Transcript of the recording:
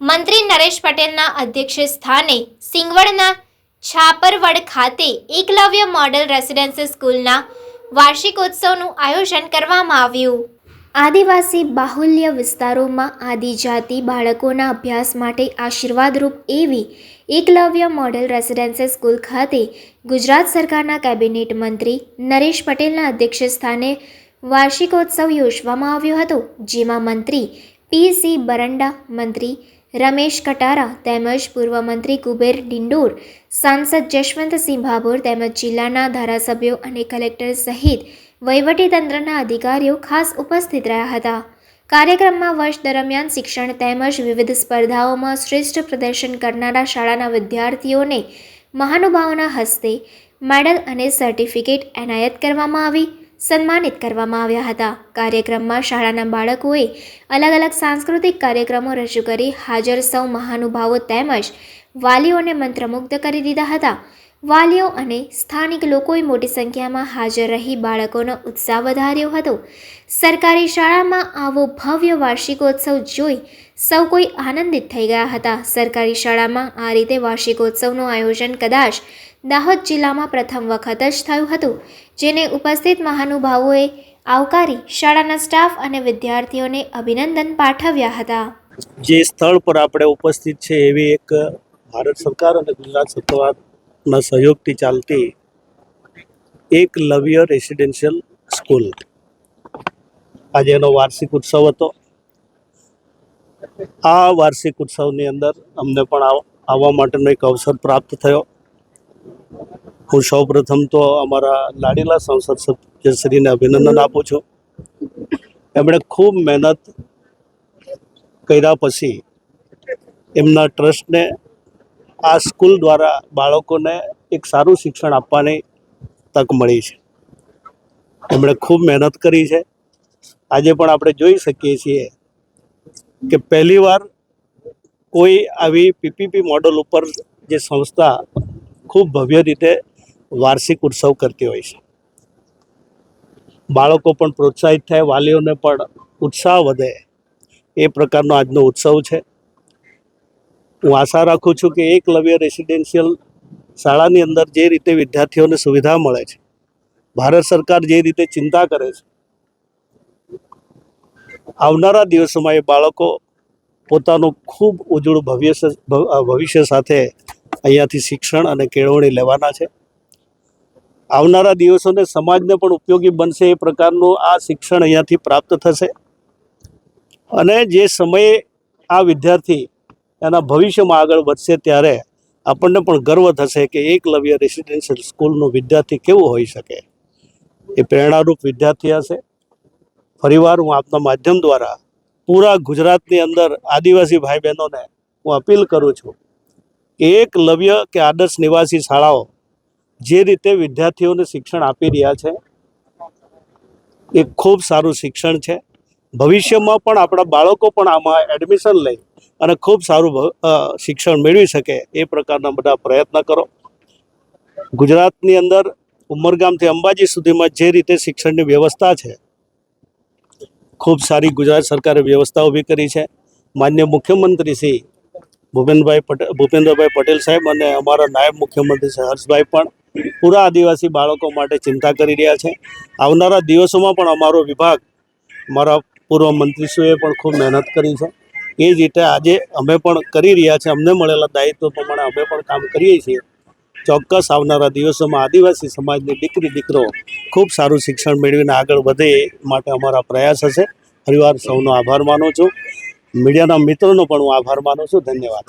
મંત્રી નરેશ પટેલના અધ્યક્ષ સ્થાને સિંગવડના છાપરવડ ખાતે એકલવ્ય મોડેલ રેસિડેન્સી સ્કૂલના વાર્ષિકોત્સવનું આયોજન કરવામાં આવ્યું. આદિવાસી બાહુલ્ય વિસ્તારોમાં આદિજાતિ બાળકોના અભ્યાસ માટે આશીર્વાદરૂપ એવી એકલવ્ય મોડેલ રેસિડેન્સી સ્કૂલ ખાતે ગુજરાત સરકારના કેબિનેટ મંત્રી નરેશ પટેલના અધ્યક્ષસ્થાને વાર્ષિકોત્સવ યોજવામાં આવ્યો હતો, જેમાં મંત્રી પી સી બરંડા, મંત્રી રમેશ કટારા તેમજ પૂર્વ મંત્રી કુબેર ડિંડોર, સાંસદ જશવંતસિંહ ભાભોર તેમજ જિલ્લાના ધારાસભ્યો અને કલેક્ટર સહિત વહીવટીતંત્રના અધિકારીઓ ખાસ ઉપસ્થિત રહ્યા હતા. કાર્યક્રમમાં વર્ષ દરમિયાન શિક્ષણ તેમજ વિવિધ સ્પર્ધાઓમાં શ્રેષ્ઠ પ્રદર્શન કરનારા શાળાના વિદ્યાર્થીઓને મહાનુભાવોના હસ્તે મેડલ અને સર્ટિફિકેટ એનાયત કરવામાં આવી. સન્માનિત કરવામાં આવ્યા હતા. કાર્યક્રમમાં શાળાના બાળકોએ અલગ અલગ સાંસ્કૃતિક કાર્યક્રમો રજૂ કરી હાજર સૌ મહાનુભાવો તેમજ વાલીઓને મંત્રમુગ્ધ કરી દીધા હતા. વાલીઓ અને સ્થાનિક લોકોએ મોટી સંખ્યામાં હાજર રહી બાળકોનો ઉત્સાહ વધાર્યો હતો. સરકારી શાળામાં આવો ભવ્ય વાર્ષિકોત્સવ જોઈ સૌ કોઈ આનંદિત થઈ ગયા હતા. સરકારી શાળામાં આ રીતે વાર્ષિકોત્સવનું આયોજન કદાચ દાહોદ જિલ્લામાં પ્રથમ વખત જ થયું હતું, જેને ઉપસ્થિત મહાનુભાવોએ આવકારી શાળાના સ્ટાફ અને વિદ્યાર્થીઓને અભિનંદન પાઠવ્યા હતા. જે સ્થળ પર આપણે ઉપસ્થિત છે એવી એક ભારત સરકાર અને ગુજરાત સરકારના સહયોગથી ચાલતી એક લવ્ય રેસિડેન્શિયલ સ્કૂલ આજે એનો વાર્ષિક ઉત્સવ હતો. આ વાર્ષિક ઉત્સવની અંદર અમને પણ આવવા માટેનો એક અવસર પ્રાપ્ત થયો. હું સૌપ્રથમ તો અમારા લાડીલા સાંસદ સભ્યશ્રીને અભિનંદન આપું છું. એમણે ખૂબ મહેનત કર્યા પછી એમના ટ્રસ્ટને આ સ્કૂલ દ્વારા બાળકોને એક સારું શિક્ષણ આપવાની તક મળી છે. એમણે ખૂબ મહેનત કરી છે. આજે પણ આપણે જોઈ શકીએ છીએ કે પહેલીવાર કોઈ આવી પીપીપી મોડલ ઉપર જે સંસ્થા ખૂબ ભવ્ય રીતે વાર્ષિક ઉત્સવ કરતી હોય છે. બાળકો પણ પ્રોત્સાહિત થાય, વાલીઓને પણ ઉત્સાહ વધે. એ પ્રકારનો આજનો ઉત્સવ છે. હું આશા રાખું છું કે એકલવ્ય રેસિડેન્શિયલ શાળાની અંદર જે રીતે વિદ્યાર્થીઓને સુવિધા મળે છે, ભારત સરકાર જે રીતે ચિંતા કરે છે. આવનારા દિવસોમાં એ બાળકો પોતાનું ખૂબ ઉજળું ભવ્ય ભવિષ્ય સાથે અહીંયાથી શિક્ષણ અને કેળવણી લેવાના છે. આવનારા દિવસોને સમાજને પણ ઉપયોગી બનશે એ પ્રકારનું આ શિક્ષણ અહીંયાથી પ્રાપ્ત થશે. અને જે સમયે આ વિદ્યાર્થી એના ભવિષ્યમાં આગળ વધશે ત્યારે આપણને પણ ગર્વ થશે કે એકલવ્ય રેસિડેન્શિયલ સ્કૂલનો વિદ્યાર્થી કેવો હોઈ શકે. એ પ્રેરણારૂપ વિદ્યાર્થી હશે. ફરીવાર હું આપના માધ્યમ દ્વારા પૂરા ગુજરાતની અંદર આદિવાસી ભાઈ બહેનોને હું અપીલ કરું છું એકલવ્ય કે આદર્શ નિવાસી શાળાઓ જે રીતે વિદ્યાર્થીઓને શિક્ષણ આપી રહ્યા છે, એ ખૂબ સારું શિક્ષણ છે. ભવિષ્યમાં પણ આપણા બાળકો પણ આમાં એડમિશન લઈ અને ખૂબ સારું શિક્ષણ મેળવી શકે એ પ્રકારના બધા પ્રયત્ન કરો. ગુજરાતની અંદર ઉમરગામથી અંબાજી સુધીમાં જે રીતે શિક્ષણની વ્યવસ્થા છે, ખૂબ સારી ગુજરાત સરકારે વ્યવસ્થા ઊભી કરી છે. માન્ય મુખ્યમંત્રી શ્રી ભૂપેન્દ્રભાઈ પટેલ ભૂપેન્દ્રભાઈ પટેલ સાહેબ અને અમારા નાયબ મુખ્યમંત્રી શ્રી હર્ષભાઈ પણ પૂરા આદિવાસી બાળકો માટે ચિંતા કરી રહ્યા છે. આવનારા દિવસોમાં પણ અમારો વિભાગ મારા પૂર્વ મંત્રીશ્રીએ પણ ખૂબ મહેનત કરી છે. એ જ રીતે આજે અમે પણ કરી રહ્યા છે. અમને મળેલા દાયિત્વ પ્રમાણે અમે પણ કામ કરીએ છીએ. ચોક્કસ આવનારા દિવસોમાં આદિવાસી સમાજની દીકરી, દીકરો ખૂબ સારું શિક્ષણ મેળવીને આગળ વધે માટે અમારા પ્રયાસ હશે. ફરીવાર સૌનો આભાર માનું છું. મીડિયાના મિત્રોનો પણ હું આભાર માનું છું. ધન્યવાદ.